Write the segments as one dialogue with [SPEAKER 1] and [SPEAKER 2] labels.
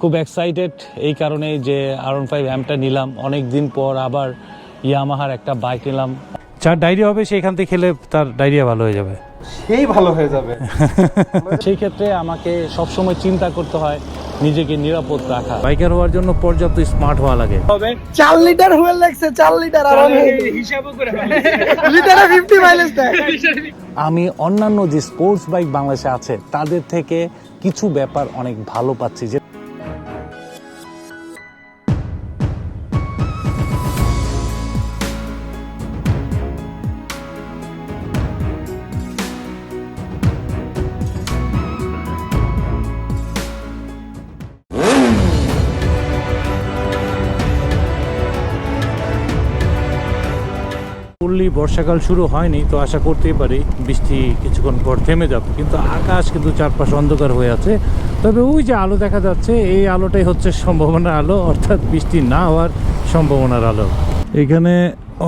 [SPEAKER 1] খুব এক্সাইটেড এই কারণেই যে আর ওয়ান ফাইভ অ্যামটা নিলাম। অনেক দিন পর আবার ইয়ামাহার একটা বাইক নিলাম। যার ডায়রিয়া হবে সেখান থেকে খেলে তার ডায়রিয়া ভালো হয়ে যাবে।
[SPEAKER 2] সেই ভালো হয়ে যাবে।
[SPEAKER 1] সেই ক্ষেত্রে আমাকে সবসময় চিন্তা করতে হয় নিজেকে নিরাপদ রাখা বাইকার হওয়ার জন্য পর্যাপ্ত স্মার্ট হওয়া লাগে।
[SPEAKER 2] চার লিটার হুয়েল লাগছে চার লিটার আর লিটারে ফিফটি মাইলেজ দেয়।
[SPEAKER 1] আমি অন্যান্য যে স্পোর্টস বাইক বাংলাদেশে আছে তাদের থেকে কিছু ব্যাপার অনেক ভালো পাচ্ছি বর্ষাকাল শুরু হয়নি, তো আশা করতেই পারি বৃষ্টি কিছুক্ষণ পর থেমে যাবে। কিন্তু আকাশ কিন্তু চারপাশ অন্ধকার হয়ে আছে। তবে ওই যে আলো দেখা যাচ্ছে, এই আলোটাই হচ্ছে সম্ভাবনার আলো, অর্থাৎ বৃষ্টি না হওয়ার সম্ভাবনার আলো। এখানে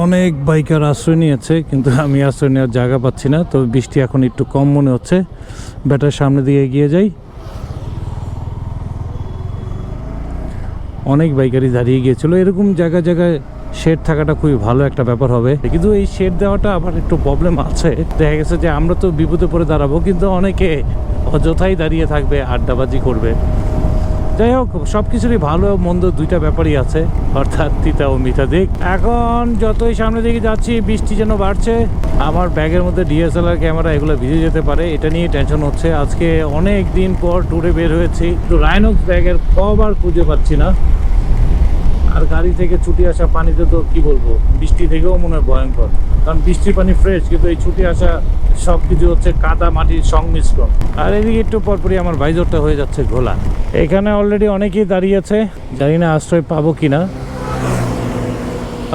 [SPEAKER 1] অনেক বাইকার আশ্রয় নিয়েছে, কিন্তু আমি আশ্রয় নেওয়ার জায়গা পাচ্ছি না, তবে বৃষ্টি এখন একটু কম মনে হচ্ছে। ব্যাটার সামনে দিয়ে এগিয়ে যাই। অনেক বাইকারই দাঁড়িয়ে গিয়েছিল। এরকম জায়গায় জায়গায় শেড থাকাটা খুবই ভালো একটা ব্যাপার হবে। কিন্তু এই শেড দেওয়াটা আবার একটু প্রবলেম আছে। দেখা গেছে যে আমরা তো বিপদে পড়ে দাঁড়াবো, কিন্তু অনেকে অযথাই দাঁড়িয়ে থাকবে, আড্ডাবাজি করবে। যাই হোক সব কিছুরই ভালো মন্দ দুইটা ব্যাপারই আছে। অর্থাৎ তিতা ও মিঠা দিক। এখন যতই সামনে দিকে যাচ্ছি, বৃষ্টি যেন বাড়ছে, আমার ব্যাগের মধ্যে ডিএসএলআর ক্যামেরা এগুলো ভিজে যেতে পারে। এটা নিয়ে টেনশন হচ্ছে। আজকে অনেক দিন পর ট্যুরে বের হয়েছি। তো রাইনক্স ব্যাগের কবার খুঁজে পাচ্ছি না। আর গাড়ি থেকে ছুটি আসা পানিতে তো কি বলব বৃষ্টি থেকেও মনে হয় ভয়ঙ্কর। কারণ বৃষ্টির পানি ফ্রেশ কিন্তু এই ছুটি আসা সব কিছু হচ্ছে কাদা মাটির সংমিশ্রণ। আর এদিকে একটু পরপরই আমার ভাইজরটা হয়ে যাচ্ছে ঘোলা। এখানে অলরেডি অনেকেই দাঁড়িয়েছে জানি না আশ্রয় পাবো কিনা।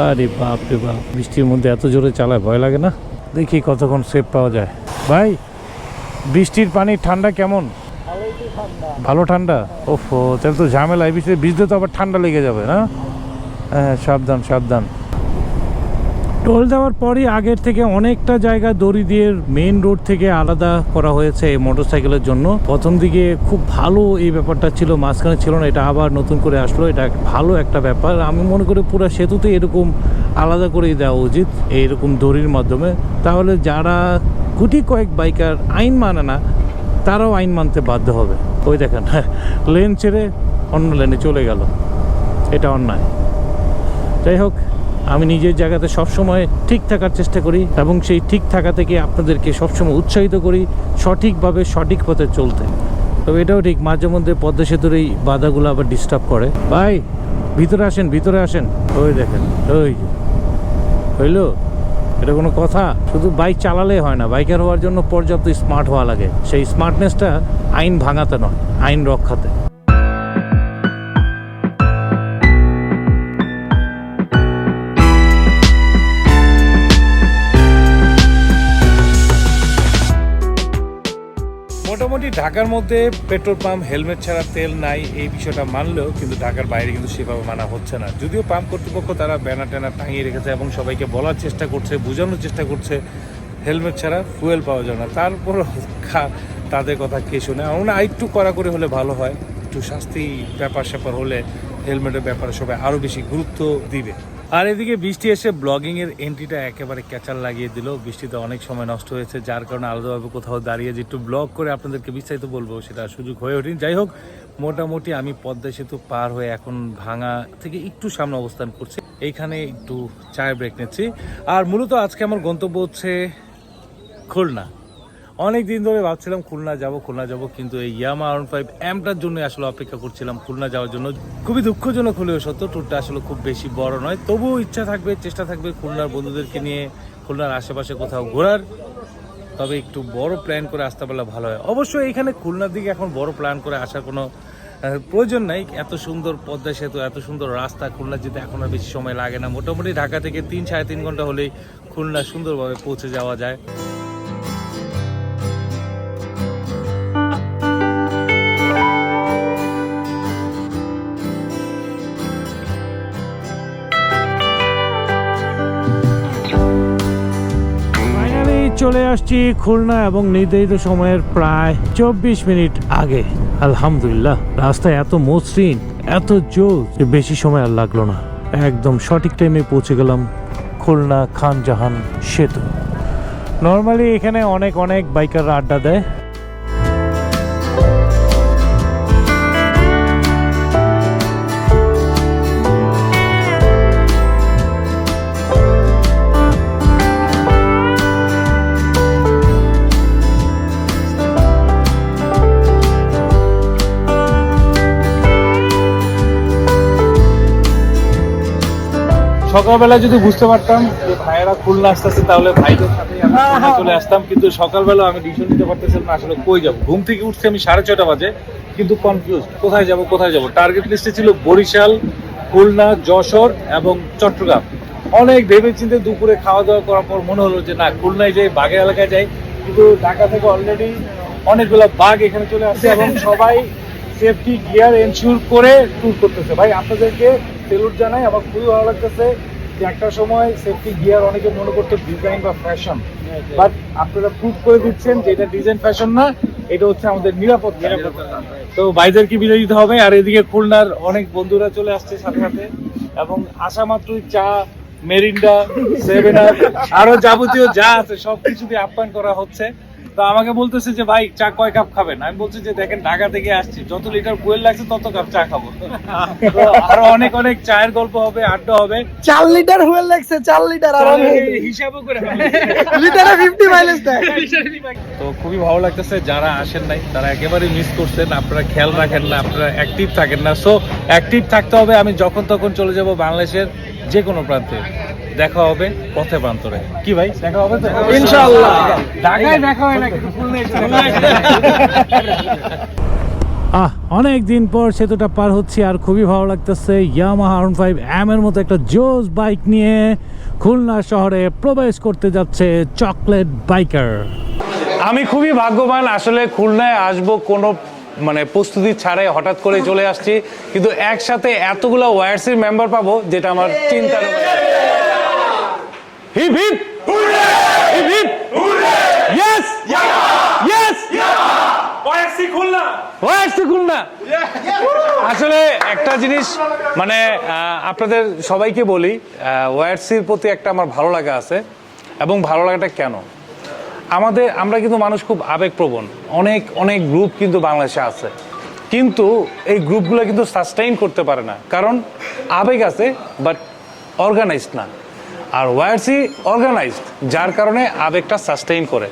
[SPEAKER 1] আরে বাপ রে বাপ বৃষ্টির মধ্যে এত জোরে চালায় ভয় লাগে না? দেখি কতক্ষণ সেফ পাওয়া যায়। ভাই বৃষ্টির পানি ঠান্ডা কেমন? ভালো ঠান্ডা? ওফো তাহলে তো ঝামেলা এই বিষয়ে ভিজতে তো আবার ঠান্ডা লেগে যাবে না? হ্যাঁ সাবধান সাবধান। টোল দেওয়ার পরই আগের থেকে অনেকটা জায়গা দড়ি দিয়ে মেইন রোড থেকে আলাদা করা হয়েছে এই মোটরসাইকেলের জন্য। প্রথম দিকে খুব ভালো এই ব্যাপারটা ছিল, মাঝখানে ছিল না, এটা আবার নতুন করে আসলো, এটা ভালো একটা ব্যাপার। আমি মনে করি পুরো সেতুতে এরকম আলাদা করেই দেওয়া উচিত, এইরকম দড়ির মাধ্যমে। তাহলে যারা গুটি কয়েক বাইকার আইন মানে না, তারাও আইন মানতে বাধ্য হবে। ওই দেখেন লেন ছেড়ে অন্য লেনে চলে গেল। এটা অন্যায়। যাই হোক, আমি নিজের জায়গাতে সবসময় ঠিক থাকার চেষ্টা করি এবং সেই ঠিক থাকা থেকে আপনাদেরকে সবসময় উৎসাহিত করি সঠিকভাবে সঠিক পথে চলতে। তবে এটাও ঠিক, মাঝে মধ্যে পদ্মা সেতুর এই বাধাগুলো আবার ডিস্টার্ব করে। ভাই, ভিতরে আসেন ভিতরে আসেন। ওই দেখেন, ওই। হইল? এটা কোনো কথা? শুধু বাইক চালালে হয় না, বাইকার হওয়ার জন্য পর্যাপ্ত স্মার্ট হওয়া লাগে। সেই স্মার্টনেসটা আইন ভাঙাতে নয়, আইন রক্ষাতে। ঢাকার মধ্যে পেট্রোল পাম্প, হেলমেট ছাড়া তেল নাই, এই বিষয়টা মানলেও কিন্তু ঢাকার বাইরে কিন্তু সেভাবে মানা হচ্ছে না। যদিও পাম্প কর্তৃপক্ষ তারা ব্যানার ট্যানার টাঙিয়ে রেখেছে এবং সবাইকে বলার চেষ্টা করছে, বোঝানোর চেষ্টা করছে, হেলমেট ছাড়া ফুয়েল পাওয়া যায় না। তারপর তাদের কথা কে শোনে? আমার আরেকটু করা করে হলে ভালো হয়, একটু শাস্তি ব্যাপার স্যাপার হলে হেলমেটের ব্যাপারে সবাই আরও বেশি গুরুত্ব দিবে। আর এদিকে বৃষ্টি এসে ব্লগিং এর এন্ট্রিটা একেবারে ক্যাচার লাগিয়ে দিল। বৃষ্টিতে অনেক সময় নষ্ট হয়েছে, যার কারণে আলাদাভাবে কোথাও দাঁড়িয়ে যে একটু ব্লগ করে আপনাদেরকে বিস্তারিত বলব, সেটা সুযোগ হয়ে ওঠেনি। যাই হোক, মোটামুটি আমি পদ্মা সেতু পার হয়ে এখন ভাঙা থেকে একটু সামনে অবস্থান করছি। এইখানে একটু চায়ের ব্রেক নিচ্ছি। আর মূলত আজকে আমার গন্তব্য হচ্ছে খুলনা। অনেক দিন ধরে ভাবছিলাম খুলনা যাব খুলনা যাব, কিন্তু এই ইয়ামা আর ফাইভ এমটার জন্য আসলে অপেক্ষা করছিলাম খুলনা যাওয়ার জন্য। খুবই দুঃখজনক হলেও সত্য ট্যুরটা আসলে খুব বেশি বড় নয়। তবুও ইচ্ছা থাকবে, চেষ্টা থাকবে খুলনার বন্ধুদেরকে নিয়ে খুলনার আশেপাশে কোথাও ঘোরার। তবে একটু বড় প্ল্যান করে আসতে পারলে ভালো হয়। অবশ্যই এখানে খুলনার দিকে এখন বড় প্ল্যান করে আসার কোনো প্রয়োজন নাই। এত সুন্দর পদ্মা সেতু, এত সুন্দর রাস্তা, খুলনা যেতে এখন আর বেশি সময় লাগে না। মোটামুটি ঢাকা থেকে তিন, সাড়ে তিন ঘণ্টা হলেই খুলনা সুন্দরভাবে পৌঁছে যাওয়া যায়। আসছি খুলনা এবং নির্ধারিত সময়ের প্রায় চব্বিশ মিনিট আগে। আলহামদুলিল্লাহ, রাস্তায় এত মসৃণ, এত জোর বেশি সময় আর লাগল না। একদম সঠিক টাইমে পৌঁছে গেলাম খুলনা খান জাহান সেতু। নর্মালি এখানে অনেক অনেক বাইকাররা আড্ডা দেয়। সকালবেলা যদি বুঝতে পারতাম যে ভাইয়েরা খুলনা আসতে আসতেছে তাহলে ভাইদের সাথে আমি খুলনা চলে আসতাম কিন্তু সকালবেলা আমি ডিসিশন নিতে পারতেছিলাম না আসলে কই যাব? ঘুম থেকে উঠছি আমি সাড়ে ছয়টা বাজে কিন্তু কনফিউজ কোথায় যাব কোথায় যাব? টার্গেট লিস্টে ছিল বরিশাল খুলনা যশোর এবং চট্টগ্রাম। অনেক ভেবে চিন্তে দুপুরে খাওয়া দাওয়া করার পর মনে হলো যে না খুলনায় যাই বাগের এলাকায় যাই কিন্তু ঢাকা থেকে অলরেডি অনেকগুলো বাঘ এখানে চলে আসছে এবং সবাই সেফটি গিয়ার এনশিওর করে ট্যুর করতেছে। ভাই আপনাদেরকে সেলুট জানাই আমার খুবই ভালো লাগতেছে। যে একটা সময় সেফটি গিয়ার অনেকে মনে করতো ডিজাইন বা ফ্যাশন বাট আপনারা প্রুভ করে দিচ্ছেন যে এটা ডিজাইন ফ্যাশন না এটা হচ্ছে আমাদের নিরাপত্তা। তো ভাইদেরকে বিদায় দিতে হবে। আর এদিকে খুলনার অনেক বন্ধুরা চলে আসছে সাথে সাথে। এবং আসা মাত্রই চা মেরিন্ডা সেভেন আপ আরও যাবতীয় যা আছে সবকিছু দিয়ে আপ্যায়ন করা হচ্ছে। তো আমাকে বলতেছে যে ভাই চা কয় কাপ খাবেন? আমি বলছি যে দেখেন ঢাকা থেকে আসছি। যত লিটার ফুয়েল লাগছে তত কাপ চা খাব। তো আরও অনেক অনেক চায়ের গল্প হবে আড্ডা হবে।
[SPEAKER 2] চার লিটার হুয়েল লাগছে চার লিটার আর
[SPEAKER 1] হিসাবও করে
[SPEAKER 2] লিটারে ফিফটি মাইলেজ দেয়।
[SPEAKER 1] তো খুবই ভালো লাগতেছে যারা আসেন নাই তারা একেবারেই মিস করছেন। আপনারা খেয়াল রাখেন না আপনারা অ্যাক্টিভ থাকেন না। সো অ্যাক্টিভ থাকতে হবে আমি যখন তখন চলে যাব বাংলাদেশের যে কোনো প্রান্তে দেখা হবে পথে প্রান্তরে। কি ভাই? দেখা হবে তো?
[SPEAKER 2] ইনশাআল্লাহ।
[SPEAKER 1] ঢাকায় দেখা হয় না আহ অনেক দিন পর সেতুটা পার হচ্ছি আর খুবই ভালো লাগতেছে ইয়ামাহা আরন ফাইভ এম এর মতো একটা জোস বাইক নিয়ে খুলনা শহরে প্রবেশ করতে যাচ্ছে চকলেট বাইকার। আমি খুবই ভাগ্যবান আসলে খুলনায় আসব কোনো মানে প্রস্তুতি ছাড়াই হঠাৎ করে চলে আসছি। কিন্তু একসাথে এতগুলো ওয়ারসির মেম্বার পাবো যেটা আমার চিন্তার hip hip! Hip hip! Yes yes Warsi Khulna. আসলে একটা জিনিস মানে আপনাদের সবাইকে বলি ওয়ারসির প্রতি একটা আমার ভালো লাগা আছে। এবং ভালো লাগাটা কেন? আমাদের, আমরা কিন্তু মানুষ খুব আবেগপ্রবণ। অনেক অনেক গ্রুপ কিন্তু বাংলাদেশে আছে। কিন্তু এই গ্রুপগুলো কিন্তু সাস্টেইন করতে পারে না। কারণ আবেগ আছে বাট অর্গানাইজড না। আর ওয়ারসি অর্গানাইজড যার কারণে আবেগটা সাস্টেইন করে।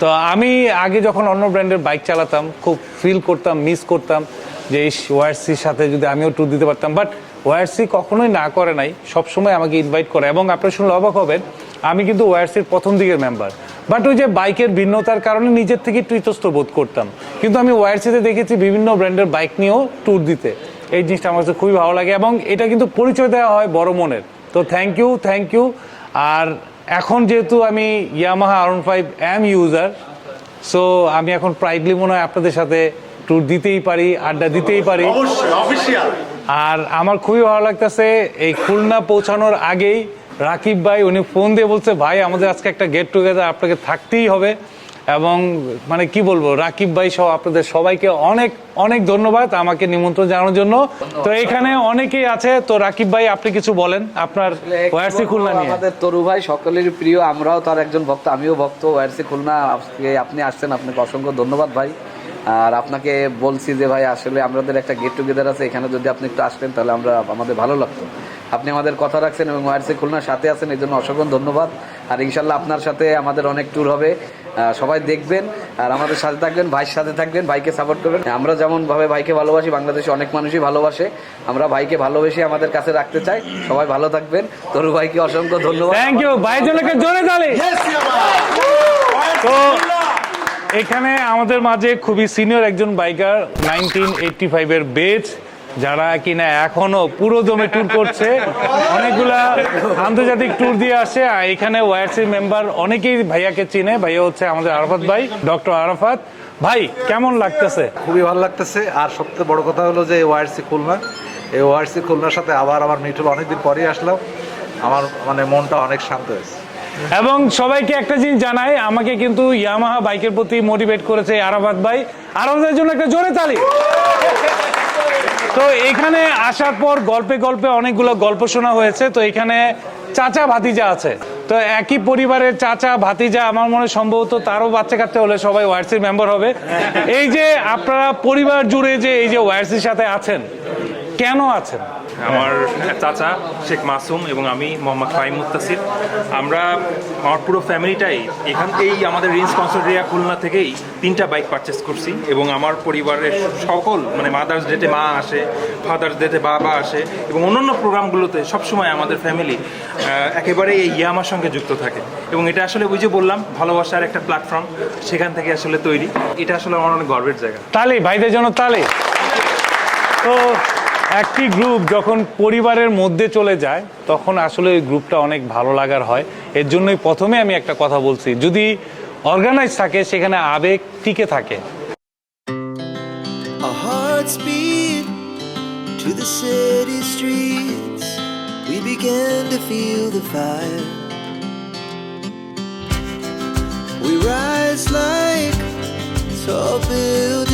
[SPEAKER 1] তো আমি আগে যখন অন্য ব্র্যান্ডের বাইক চালাতাম, খুব ফিল করতাম মিস করতাম যে এই ওয়ারসির সাথে যদি আমিও ট্যুর দিতে পারতাম। বাট ওয়ারসি কখনোই না করে নাই, সবসময় আমাকে ইনভাইট করে। এবং আপনারা শুনলে অবাক হবেন, আমি কিন্তু ওয়ারসির প্রথম দিকের মেম্বার বাট ওই যে বাইকের ভিন্নতার কারণে নিজের থেকে একটু ইতস্ত বোধ করতাম। কিন্তু আমি ওয়ারসিতে দেখেছি বিভিন্ন ব্র্যান্ডের বাইক নিয়েও ট্যুর দিতে। এই জিনিসটা আমার কাছে খুবই ভালো লাগে এবং এটা কিন্তু পরিচয় দেওয়া হয় বড় মনের। তো থ্যাংক ইউ থ্যাংক ইউ আর এখন যেহেতু আমি Yamaha R one five M user so আমি এখন প্রাইডলি মনে হয় আপনাদের সাথে ট্যুর দিতেই পারি আড্ডা দিতেই পারি। আর আমার খুবই ভালো লাগতেছে এই খুলনা পৌঁছানোর আগেই রাকিব ভাই উনি ফোন দিয়ে বলছে ভাই আমাদের আজকে একটা গেট টুগেদার আপনাকে থাকতেই হবে। এবং মানে কি বলব রাকিব ভাই সহ আপনাদের সবাইকে অনেক অনেক ধন্যবাদ আমাকে নিমন্ত্রণ জানানোর জন্য। তো এখানে অনেকেই আছে। তো রাকিব ভাই আপনি কিছু বলেন আপনার ওয়ারসি খুলনা নিয়ে।
[SPEAKER 3] আমাদের তরু ভাই সকলের প্রিয় আমরাও তার একজন ভক্ত আমিও ভক্ত ওয়ারসি খুলনা। আপনি আসছেন আপনাকে অসংখ্য ধন্যবাদ ভাই। আর আপনাকে বলছি যে ভাই আসলে আমাদের একটা গেট টুগেদার আছে এখানে যদি আপনি একটু আসতেন তাহলে আমরা আমাদের ভালো লাগতো। আপনি আমাদের কথা রাখছেন এবং ওয়ারসি খুলনার সাথে আছেন এই জন্য অসংখ্য ধন্যবাদ। আর ইনশাল্লাহ আপনার সাথে আমাদের অনেক ট্যুর হবে। সবাই দেখবেন আর আমাদের সাথে থাকবেন ভাইয়ের সাথে থাকবেন ভাইকে সাপোর্ট করবেন। আমরা যেমন ভাবে ভাইকে ভালোবাসি বাংলাদেশে অনেক মানুষই ভালোবাসে। আমরা ভাইকে ভালোবেসে আমাদের কাছে রাখতে চাই। সবাই ভালো থাকবেন। তরু ভাইকে অসংখ্য ধন্যবাদ।
[SPEAKER 1] থ্যাংক ইউ ভাইজনকে জোরে তালে। তো এখানে আমাদের মাঝে খুবই সিনিয়র একজন বাইকার নাইনটিন এইটটি ফাইভের বেচ যারা কিনা এখনও পুরো দমে ট্যুর করছে অনেকগুলা আন্তর্জাতিক ট্যুর দিয়ে আসে আর এখানে ওয়ারসির মেম্বার অনেকেই ভাইয়াকে চিনে। ভাইয়া হচ্ছে আমাদের আরাফাত ভাই ডক্টর আরাফাত। ভাই কেমন লাগতেছে?
[SPEAKER 4] খুবই ভালো লাগতেছে আর সবচেয়ে বড় কথা হলো যে ওয়ারসি খুলনা এই ওয়ারসি খুলনার সাথে আবার আমার মিট হলো অনেকদিন পরেই আসলাম। আমার মানে মনটা অনেক শান্ত হয়েছে।
[SPEAKER 1] এবং সবাইকে একটা জিনিস জানাই আমাকে কিন্তু ইয়ামাহা বাইকের প্রতি মোটিভেট করেছে আরাফাত ভাই। আরাফাতের জন্য একটা জোরে তালি। তো এখানে আসার পর গল্পে গল্পে অনেকগুলো গল্প শোনা হয়েছে। তো এখানে চাচা ভাতিজা আছে। তো একই পরিবারের চাচা, ভাতিজা আমার মনে সম্ভবত তারও বাচ্চা কাটতে হলে সবাই ওয়ার্সির মেম্বার হবে। এই যে আপনারা পরিবার জুড়ে যে এই যে ওয়ার্সির সাথে আছেন কেন আছেন?
[SPEAKER 5] আমার চাচা শেখ মাসুম এবং আমি মোহাম্মদ ফাহিম মুত্তাসির। আমরা আমার পুরো ফ্যামিলিটাই এখান থেকেই আমাদের রেঞ্জ কনসার্টেরিয়া খুলনা থেকেই তিনটা বাইক পারচেস করছি এবং আমার পরিবারের সকল মানে মাদার্স ডেতে মা আসে ফাদার্স ডেতে বাবা আসে এবং অন্যান্য প্রোগ্রামগুলোতে সবসময় আমাদের ফ্যামিলি একেবারে এই ইয়ামার সঙ্গে যুক্ত থাকে। এবং এটা আসলে বুঝে বললাম ভালোবাসার একটা প্ল্যাটফর্ম সেখান থেকে আসলে তৈরি। এটা আসলে আমার অনেক গর্বের জায়গা।
[SPEAKER 1] তালে ভাইদের জন্য তালে। তো একটি গ্রুপ যখন পরিবারের মধ্যে চলে যায়, তখন আসলে ওই গ্রুপটা অনেক ভালো লাগার হয়। এর জন্যই প্রথমে আমি একটা কথা বলছি, যদি অর্গানাইজ থাকে, সেখানে আবেগ টিকে থাকে।
[SPEAKER 6] Tall buildings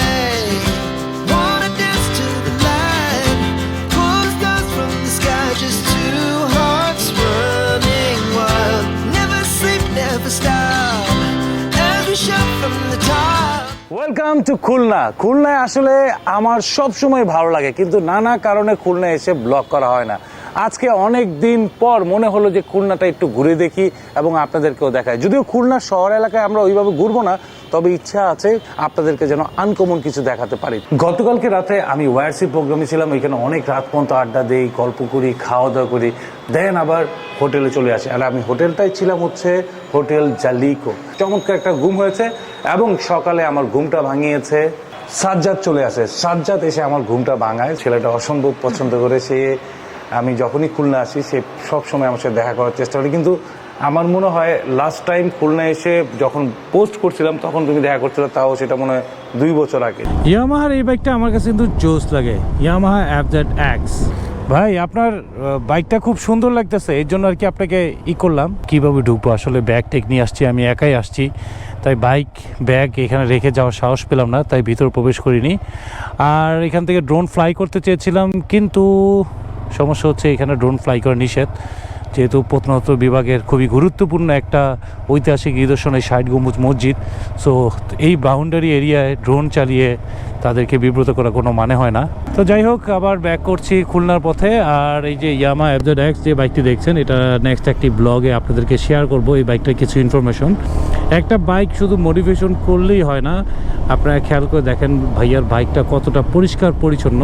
[SPEAKER 1] welcome to Khulna. খুলনায় আসলে আমার সব সময় ভালো লাগে, কিন্তু নানা কারণে খুলনা এসে ব্লক করা হয় না। আজকে অনেক দিন পর মনে হলো যে খুলনাটা একটু ঘুরে দেখি এবং আপনাদেরকেও দেখাই। যদিও খুলনা শহর এলাকায় আমরা ওইভাবে ঘুরবো না, তবে ইচ্ছা আছে আপনাদেরকে যেন আনকমন কিছু দেখাতে পারি। গতকালকে রাতে আমি ওয়ারসি প্রোগ্রামে ছিলাম, ওইখানে অনেক রাত পর্যন্ত আড্ডা দিই, গল্প করি খাওয়া দাওয়া করি। দেন আবার হোটেলে চলে আসি। আর আমি হোটেলটাই ছিলাম হচ্ছে হোটেল জালিকো। চমৎকার একটা ঘুম হয়েছে এবং সকালে আমার ঘুমটা ভাঙিয়েছে। সাজ্জাদ চলে আসে। সাজ্জাদ এসে আমার ঘুমটা ভাঙায়। ছেলেটা অসম্ভব পছন্দ করে, সে আমি যখনই খুলনা আসি, সে সব সময় আমার সাথে দেখা করার চেষ্টা করি। কিন্তু আমার মনে হয় লাস্ট টাইম খুলনা এসে যখন পোস্ট করছিলাম, তখন তুমি দেখা করছিলে, তাও সেটা মনে হয় দুই বছর আগে।
[SPEAKER 7] ইয়ামাহার এই বাইকটা আমার কাছে কিন্তু জোস লাগে। ইয়ামাহা অ্যাপ দ্যাট এক্স
[SPEAKER 1] ভাই, আপনার বাইকটা খুব সুন্দর লাগতেছে, এর জন্য আর কি আপনাকে ই করলাম। কীভাবে ঢুকবো? আসলে ব্যাগ টেক নিয়ে আসছি, আমি একাই আসছি। তাই বাইক ব্যাগ এখানে রেখে যাওয়ার সাহস পেলাম না, তাই ভিতর প্রবেশ করিনি। আর এখান থেকে ড্রোন ফ্লাই করতে চেয়েছিলাম, কিন্তু সমস্যা হচ্ছে এখানে ড্রোন ফ্লাই করা নিষেধ। যেহেতু প্রত্নতত্ত্ব বিভাগের খুবই গুরুত্বপূর্ণ একটা ঐতিহাসিক নিদর্শন এই ষাট গম্বুজ মসজিদ। সো এই বাউন্ডারি এরিয়ায় ড্রোন চালিয়ে তাদেরকে বিব্রত করা কোনো মানে হয় না। তো যাই হোক, আবার ব্যাক করছি খুলনার পথে। আর এই যে ইয়ামা এফজেড এক্স যে বাইকটি দেখছেন, এটা নেক্সট একটি ব্লগে আপনাদেরকে শেয়ার করব। এই বাইকটার কিছু ইনফরমেশন একটা বাইক শুধু মোটিভেশন করলেই হয় না। আপনারা খেয়াল করে দেখেন ভাইয়ার বাইকটা কতটা পরিষ্কার পরিচ্ছন্ন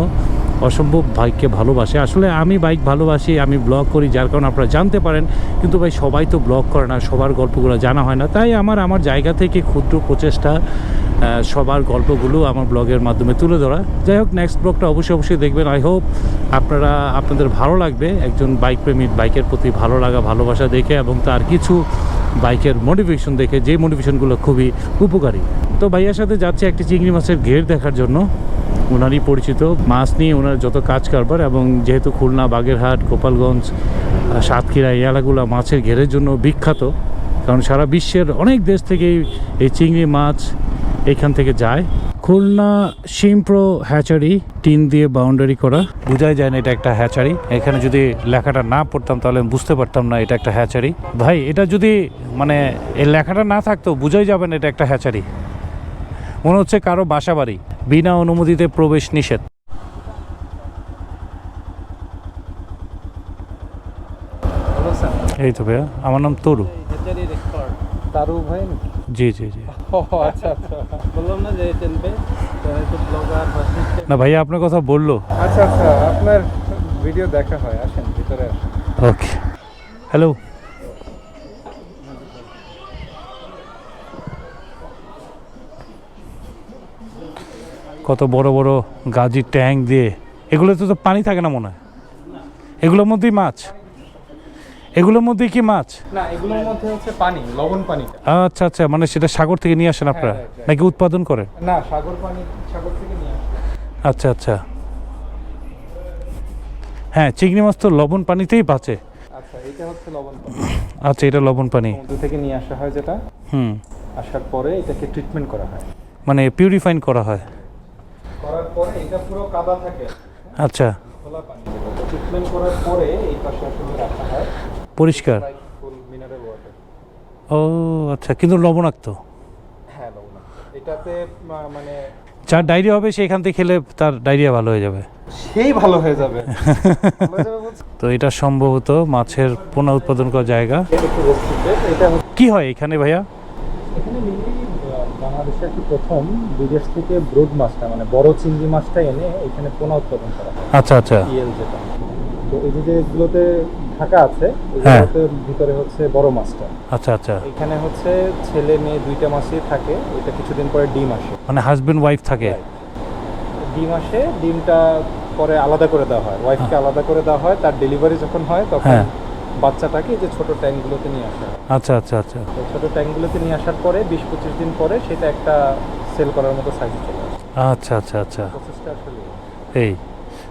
[SPEAKER 1] অসম্ভব বাইককে ভালোবাসে। আসলে আমি বাইক ভালোবাসি, আমি ব্লগ করি, যার কারণে আপনারা জানতে পারেন। কিন্তু ভাই, সবাই তো ব্লগ করে না, সবার গল্পগুলো জানা হয় না। তাই আমার আমার জায়গা থেকে ক্ষুদ্র প্রচেষ্টা সবার গল্পগুলো আমার ব্লগের মাধ্যমে তুলে ধরা। যাই হোক নেক্সট ব্লগটা অবশ্যই অবশ্যই দেখবেন। আই হোপ আপনারা, আপনাদের ভালো লাগবে। একজন বাইক প্রেমিক বাইকের প্রতি ভালো লাগা, ভালোবাসা দেখে এবং তার কিছু বাইকের মোটিভেশন দেখে, যে মোটিভেশনগুলো খুবই উপকারী। তো ভাইয়ার সাথে যাচ্ছে একটি চিংড়ি মাছের ঘের দেখার জন্য। ওনারই পরিচিত। মাছ নিয়ে ওনার যত কাজ কারবার এবং যেহেতু খুলনা, বাগেরহাট, গোপালগঞ্জ সাতক্ষীরা এই এলাকাগুলো মাছের ঘেরের জন্য বিখ্যাত, কারণ সারা বিশ্বের অনেক দেশ থেকেই এই চিংড়ি মাছ এখান থেকে যায়। খুলনা শিমপ্রো হ্যাচারি, টিন দিয়ে বাউন্ডারি করা। বোঝাই যায় না এটা একটা হ্যাচারি। এখানে যদি লেখাটা না পড়তাম তাহলে বুঝতে পারতাম না এটা একটা হ্যাচারি। ভাই, এটা যদি মানে এই লেখাটা না থাকতো, বুঝাই যাবে না এটা একটা হ্যাচারি। মনে হচ্ছে কারও বাসা বাড়ি বিনা অনুমতিতে প্রবেশ নিষেধ। এই তো ভাইয়া আমার নাম তরু।
[SPEAKER 4] তারু ভাই
[SPEAKER 1] জি জি জি।
[SPEAKER 4] আচ্ছা আচ্ছা।
[SPEAKER 2] বললাম না যে
[SPEAKER 1] ভাইয়া আপনার কথা বলল।
[SPEAKER 4] আচ্ছা আচ্ছা আপনার ভিডিও দেখা হয় আসেন ভিতরে আসেন।
[SPEAKER 1] ওকে হ্যালো কত বড় বড় গাজির ট্যাঙ্ক দিয়ে এগুলোতে তো পানি থাকে না মনে হয়। এগুলোর মধ্যেই মাছ। এগুলোর মধ্যে কি মাছ?
[SPEAKER 2] না এগুলোর মধ্যে হচ্ছে পানি লবণ পানিটা
[SPEAKER 1] আচ্ছা আচ্ছা মানে সেটা সাগর থেকে নিয়ে আসেন আপনারা?
[SPEAKER 2] right, right.
[SPEAKER 1] নাকি উৎপাদন করেন?
[SPEAKER 2] না সাগর পানি সাগর থেকে নিয়ে
[SPEAKER 1] আচ্ছা আচ্ছা। হ্যাঁ চিংড়ি মাছ তো লবণ পানিতেই বাঁচে।
[SPEAKER 2] আচ্ছা এটা হচ্ছে লবণ পানি।
[SPEAKER 1] আচ্ছা এটা লবণ পানি।
[SPEAKER 2] সমুদ্র থেকে নিয়ে আসা হয় যেটা।
[SPEAKER 1] হুম।
[SPEAKER 2] আসার পরে এটাকে ট্রিটমেন্ট করা হয়।
[SPEAKER 1] মানে পিউরিফাইন করা হয়।
[SPEAKER 2] করার পরে এটা পুরো কাদা থাকে।
[SPEAKER 1] আচ্ছা।
[SPEAKER 2] খোলা পানি ট্রিটমেন্ট করার পরে এই পাশে আসলে রাখা হয়।
[SPEAKER 1] পরিষ্কার?
[SPEAKER 2] মিনারেল ওয়াটার
[SPEAKER 1] ও আচ্ছা কিন্তু লবণাক্ত?
[SPEAKER 2] হ্যাঁ লবণ এটাতে মানে
[SPEAKER 1] যার ডায়রিয়া হবে সে এখান থেকে খেলে তার ডায়রিয়া ভালো হয়ে যাবে।
[SPEAKER 2] সেই ভালো হয়ে যাবে।
[SPEAKER 1] তো এটা সম্ভবত মাছের পোনা উৎপাদন করার জায়গা। কি হয় এখানে ভাইয়া?
[SPEAKER 2] এখানে বাংলাদেশে একটি প্রথম বিদেশ থেকে ব্রোড মাছটা মানে বড় চিংড়ি মাছটা এনে এখানে পোনা উৎপাদন করা হয়?
[SPEAKER 1] আচ্ছা আচ্ছা।
[SPEAKER 2] যেটা। তো এই যে যেগুলোতে ঢাকা আছে
[SPEAKER 1] হ্যাঁ।
[SPEAKER 2] এগুলোতে ভিতরে হচ্ছে বড় মাছটা।
[SPEAKER 1] আচ্ছা আচ্ছা।
[SPEAKER 2] এখানে হচ্ছে ছেলে মেয়ে দুইটা মাছই থাকে এটা কিছুদিন পরে ডিম আসে।
[SPEAKER 1] মানে হাজবেন্ড ওয়াইফ থাকে?
[SPEAKER 2] ডিম আসে ডিমটা পরে আলাদা করে দেওয়া হয়। ওয়াইফকে আলাদা করে দেওয়া হয় তার ডেলিভারি যখন হয় তখন
[SPEAKER 1] হ্যাঁ।
[SPEAKER 2] বাচ্চাটাকে যে ছোট ট্যাঙ্কগুলোতে নিয়ে আসা হয়।
[SPEAKER 1] আচ্ছা আচ্ছা আচ্ছা।
[SPEAKER 2] তো ছোট ট্যাঙ্কগুলোতে নিয়ে আসার পরে বিশ পঁচিশ দিন পরে সেটা একটা সেল করার মতো সাইজ চলে আসে।
[SPEAKER 1] আচ্ছা আচ্ছা আচ্ছা।
[SPEAKER 2] প্রসেসটা আসলে
[SPEAKER 1] এই।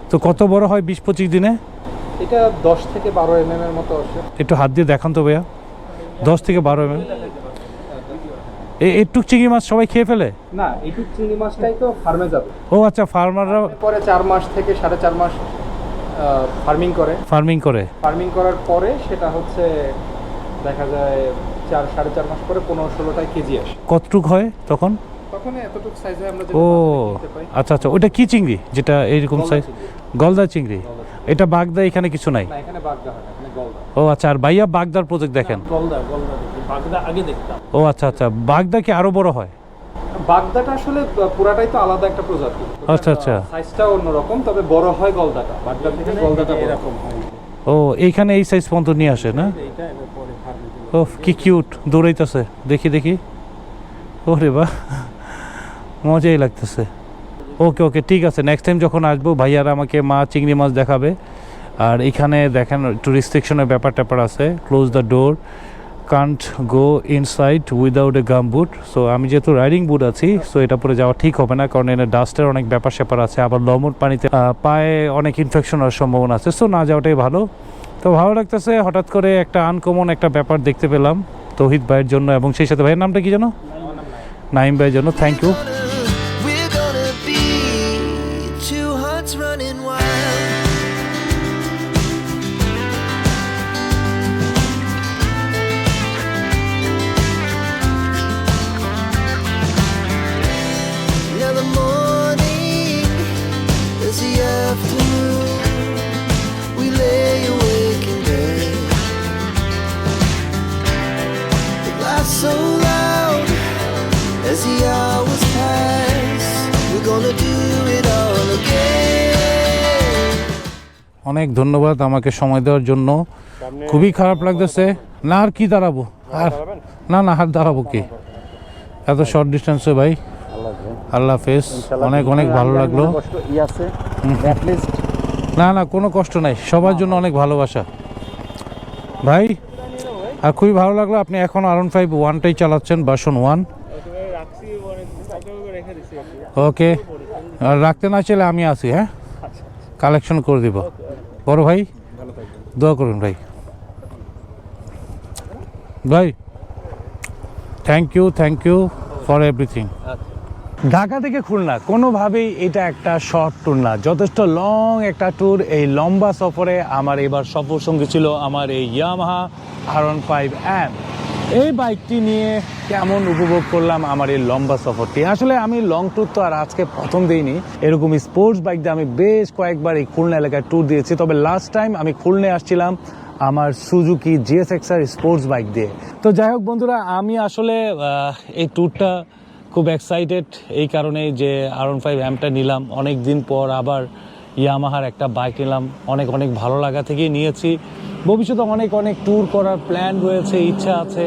[SPEAKER 1] তো কত বড় হয় বিশ পঁচিশ দিনে?
[SPEAKER 2] এটা দশ থেকে বারো এম এর মতো আসে।
[SPEAKER 1] একটু হাত দিয়ে দেখান তো ভাইয়া। দশ থেকে বারো এম এই একটু চিংড়ি মাছ সবাই খেয়ে ফেলে?
[SPEAKER 2] না এইটুক চিংড়ি মাছটাই তো ফার্মে যাবে।
[SPEAKER 1] ও আচ্ছা ফার্মাররা
[SPEAKER 2] পরে চার মাস থেকে সাড়ে চার মাস ফার্মিং করে।
[SPEAKER 1] ফার্মিং করে।
[SPEAKER 2] ফার্মিং করার পরে সেটা হচ্ছে দেখা যায় চার সাড়ে চার মাস পরে পনেরো ষোলোটায় কেজি আসে।
[SPEAKER 1] কতটুক হয় তখন?
[SPEAKER 2] তখন এতটুকু সাইজে আমরা
[SPEAKER 1] ও আচ্ছা আচ্ছা ওটা কি চিংড়ি? যেটা এইরকম সাইজ গলদা চিংড়ি। এটা বাগদা এখানে কিছু নাই?
[SPEAKER 2] এখানে বাগদা হয় এখানে গলদা।
[SPEAKER 1] ও আচ্ছা আর ভাইয়া বাগদার প্রজেক্ট দেখেন।
[SPEAKER 2] গলদা গলদা বাগদা আগে দেখতাম।
[SPEAKER 1] ও আচ্ছা আচ্ছা বাগদা কি আরও বড় হয়?
[SPEAKER 2] বাগদাটা আসলে পুরাটাই তো আলাদা একটা প্রজাতি।
[SPEAKER 1] আচ্ছা, আচ্ছা।
[SPEAKER 2] সাইজটা অন্যরকম তবে বড় হয় গলদাটা। বাগদা থেকে গলদাটা এরকম
[SPEAKER 1] ও এইখানে এই সাইজ পর্যন্ত নিয়ে আসে না? ও কি কিউট দৌড়াইতেছে। দেখি দেখি। ওরে বাহ। মজাই লাগতেছে। ওকে ওকে ঠিক আছে। নেক্সট টাইম যখন আসব ভাইয়ারা আমাকে মা চিংড়ি মাছ দেখাবে। আর এখানে দেখেন একটু রিস্ট্রিকশনের ব্যাপার ট্যাপার আছে। Close the door can't go inside without a gum boot so আমি যেহেতু রাইডিং বুট আছি সো এটা পরে যাওয়া ঠিক হবে না, কারণ এখানে ডাস্টের অনেক ব্যাপার স্যাপার আছে, আবার লবণ পানিতে পায়ে অনেক ইনফেকশন হওয়ার সম্ভাবনা আছে সো না যাওয়াটাই ভালো। তো ভালো লাগতেছে, হঠাৎ করে একটা আনকমন একটা ব্যাপার দেখতে পেলাম, তৌহিদ ভাইয়ের জন্য এবং সেই সাথে ভাইয়ের নামটা কি জানো নাইম ভাইয়ের জন্য থ্যাংক ইউ অনেক ধন্যবাদ আমাকে সময় দেওয়ার জন্য। খুবই খারাপ লাগতেছে। না আর কি দাঁড়াবো? আর না না আর দাঁড়াবো কি? এত শর্ট ডিস্টেন্সে ভাই। আল্লাহ হাফেজ। অনেক অনেক ভালো লাগল। না না কোনো কষ্ট নাই। সবার জন্য অনেক ভালোবাসা। ভাই আর খুবই ভালো লাগল। আপনি এখন আরন ফাইভ ওয়ানটাই চালাচ্ছেন বাসন ওয়ান ওকে আর রাখতে না চাইলে আমি আসি হ্যাঁ? কালেকশন করে দিব। বড় ভাই? দোয়া করুন ভাই। ভাই thank you thank you for everything Dhaka থেকে খুলনা কোনোভাবেই এটা একটা শর্ট ট্যুর না। যথেষ্ট লং একটা ট্যুর এই লম্বা সফরে আমার এবার সফর সঙ্গে ছিল আমার এই ইয়ামাহা আরন ফাইভ অ্যাম এই বাইকটি নিয়ে কেমন উপভোগ করলাম আমার এই লম্বা সফরটি? আসলে আমি লং ট্যুর তো আর আজকে প্রথম দিইনি। এরকম স্পোর্টস বাইক দিয়ে আমি বেশ কয়েকবার এই খুলনা এলাকায় ট্যুর দিয়েছি। তবে লাস্ট টাইম আমি খুলনায় আসছিলাম আমার সুজুকি জিএসএক্সআর স্পোর্টস বাইক দিয়ে। তো যাই হোক বন্ধুরা, আমি আসলে এই ট্যুরটা খুব এক্সাইটেড এই কারণে যে আরন ফাইভ অ্যামটা নিলাম। অনেক দিন পর আবার ইয়ামাহার একটা বাইক এলাম অনেক অনেক ভালো লাগা থেকেই নিয়েছি। ভবিষ্যতে অনেক অনেক ট্যুর করার প্ল্যান রয়েছে, ইচ্ছা আছে।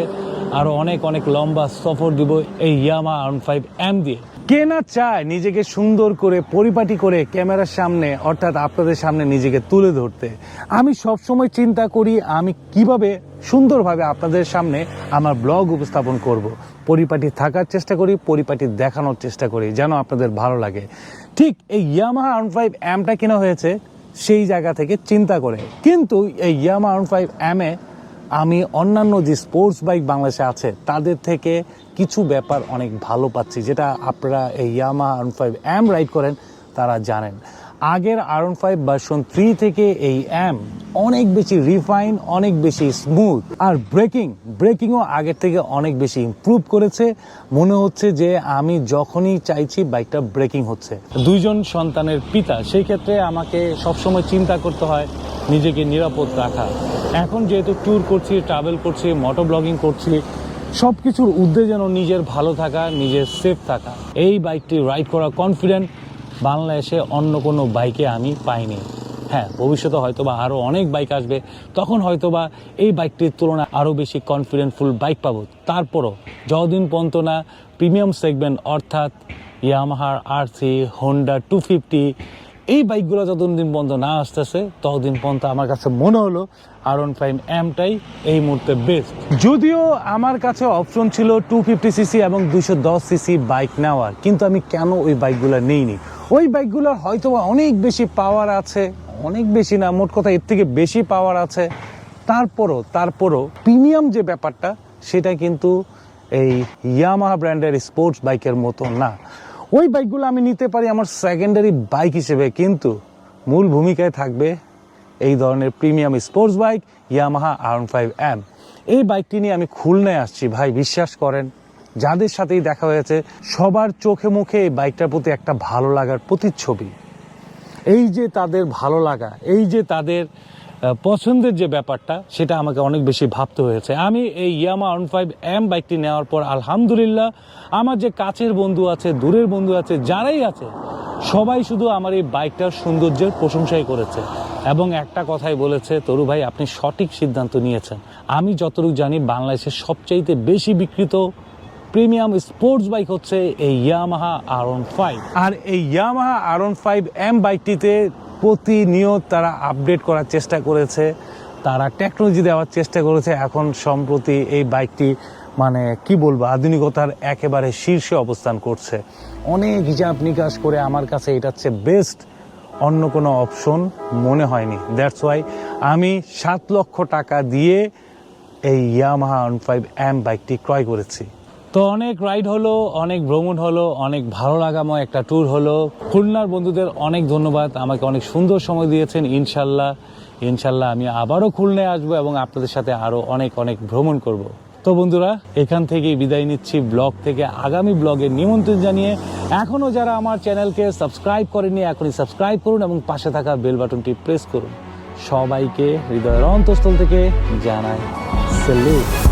[SPEAKER 1] আরও অনেক অনেক লম্বা সফর দিব এই ইয়ামা আর ফাইভ এম দিয়ে। কে না চায় নিজেকে সুন্দর করে, পরিপাটি করে ক্যামেরার সামনে, অর্থাৎ আপনাদের সামনে নিজেকে তুলে ধরতে? আমি সবসময় চিন্তা করি, আমি কীভাবে সুন্দরভাবে আপনাদের সামনে আমার ব্লগ উপস্থাপন করব। পরিপাটি থাকার চেষ্টা করি, পরিপাটি দেখানোর চেষ্টা করি, যেন আপনাদের ভালো লাগে। ঠিক এই ইয়ামা আর্ন ফাইভ অ্যামটা কেনা হয়েছে, সেই জায়গা থেকে চিন্তা করে। কিন্তু এই ইয়ামা আর্ন ফাইভ অ্যামে আমি অন্যান্য যে স্পোর্টস বাইক বাংলাদেশে আছে, তাদের থেকে কিছু ব্যাপার অনেক ভালো পাচ্ছি, যেটা আপনারা এই Yamaha one five M ride করেন, তারা জানেন। আগের আরন ফাইভ ভার্সন থ্রি থেকে এই অ্যাম অনেক বেশি রিফাইন অনেক বেশি স্মুথ আর ব্রেকিং ব্রেকিংও আগের থেকে অনেক বেশি ইমপ্রুভ করেছে। মনে হচ্ছে যে আমি যখনই চাইছি বাইকটা ব্রেকিং হচ্ছে। দুইজন সন্তানের পিতা, সেই ক্ষেত্রে আমাকে সবসময় চিন্তা করতে হয় নিজেকে নিরাপদ রাখা। এখন যেহেতু ট্যুর করছি ট্রাভেল করছি মোটো ব্লগিং করছি সব কিছুর উদ্দেশ্য যেন নিজের ভালো থাকা, নিজের সেফ থাকা। এই বাইকটি রাইড করা কনফিডেন্ট বাংলাদেশে অন্য কোনো বাইকে আমি পাইনি। হ্যাঁ ভবিষ্যতে হয়তো বা আরও অনেক বাইক আসবে। তখন হয়তো বা এই বাইকটির তুলনায় আরও বেশি কনফিডেন্টফুল বাইক পাবো। তারপরও যতদিন পর্যন্ত না প্রিমিয়াম সেগমেন্ট অর্থাৎ ইয়ামাহার R C Honda two fifty এই বাইকগুলো যতদিন পর্যন্ত না আসতেছে, ততদিন পর্যন্ত আমার কাছে মনে হলো আর ওয়ান ফাইভ এমটাই এই মুহূর্তে বেস্ট যদিও আমার কাছে অপশন ছিল টু ফিফটি সিসি এবং দুশো দশ সিসি বাইক নেওয়ার, কিন্তু আমি কেন ওই বাইকগুলো নিইনি? ওই বাইকগুলোর হয়তো অনেক বেশি পাওয়ার আছে, অনেক বেশি না, মোট কথা এর থেকে বেশি পাওয়ার আছে। তারপরও তারপরও প্রিমিয়াম যে ব্যাপারটা, সেটা কিন্তু এই ইয়ামাহা ব্র্যান্ডের স্পোর্টস বাইকের মতো না। ওই বাইকগুলো আমি নিতে পারি আমার সেকেন্ডারি বাইক হিসেবে, কিন্তু মূল ভূমিকায় থাকবে এই ধরনের premium sports bike Yamaha R five M এই বাইকটি নিয়ে আমি খুলনায় আসছি, ভাই, বিশ্বাস করেন। যাদের সাথেই দেখা হয়েছে, সবার চোখে মুখে এই বাইকটার প্রতি একটা ভালো লাগার প্রতিচ্ছবি। এই যে তাদের ভালো লাগা, এই যে তাদের পছন্দের যে ব্যাপারটা, সেটা আমাকে অনেক বেশি ভাবতে হয়েছে। আমি এই ইয়ামা ওয়ান ফাইভ এম বাইকটি নেওয়ার পর আলহামদুলিল্লাহ, আমার যে কাছের বন্ধু আছে, দূরের বন্ধু আছে, যারাই আছে, সবাই শুধু আমার এই বাইকটার সৌন্দর্যের প্রশংসাই করেছে। এবং একটা কথাই বলেছে, তরু ভাই, আপনি সঠিক সিদ্ধান্ত নিয়েছেন। আমি যতটুকু জানি, বাংলাদেশের সবচাইতে বেশি বিক্রিত প্রিমিয়াম স্পোর্টস বাইক হচ্ছে এই ইয়ামাহা আর ফাইভ। আর এই ইয়ামাহা আর ফাইভ এম বাইকটিতে প্রতিনিয়ত তারা আপডেট করার চেষ্টা করেছে, তারা টেকনোলজি দেওয়ার চেষ্টা করেছে। এখন সম্প্রতি এই বাইকটি মানে কি বলব, আধুনিকতার একেবারে শীর্ষে অবস্থান করছে। অনেক হিসাব নিকাশ করে আমার কাছে এটা হচ্ছে বেস্ট অন্য কোনো অপশন মনে হয়নি। দ্যাটস ওয়াই আমি সাত লক্ষ টাকা দিয়ে এই ইয়ামাহা ওয়ান ফাইভ এম বাইকটি ক্রয় করেছি। তো অনেক রাইড হলো, অনেক ভ্রমণ হলো, অনেক ভালো লাগাময় একটা ট্যুর হলো। খুলনার বন্ধুদের অনেক ধন্যবাদ, আমাকে অনেক সুন্দর সময় দিয়েছেন, ইনশাল্লাহ ইনশাল্লাহ আমি আবারও খুলনায় আসব এবং আপনাদের সাথে আরও অনেক অনেক ভ্রমণ করব। তো বন্ধুরা, এখান থেকেই বিদায় নিচ্ছি ব্লগ থেকে। আগামী ব্লগে নিমন্ত্রণ জানিয়ে এখনও যারা আমার চ্যানেলকে সাবস্ক্রাইব করেনি এখনই সাবস্ক্রাইব করুন এবং পাশে থাকা বেল বাটনটি প্রেস করুন। সবাইকে হৃদয়ের অন্তঃস্থল থেকে জানাই স্যালুট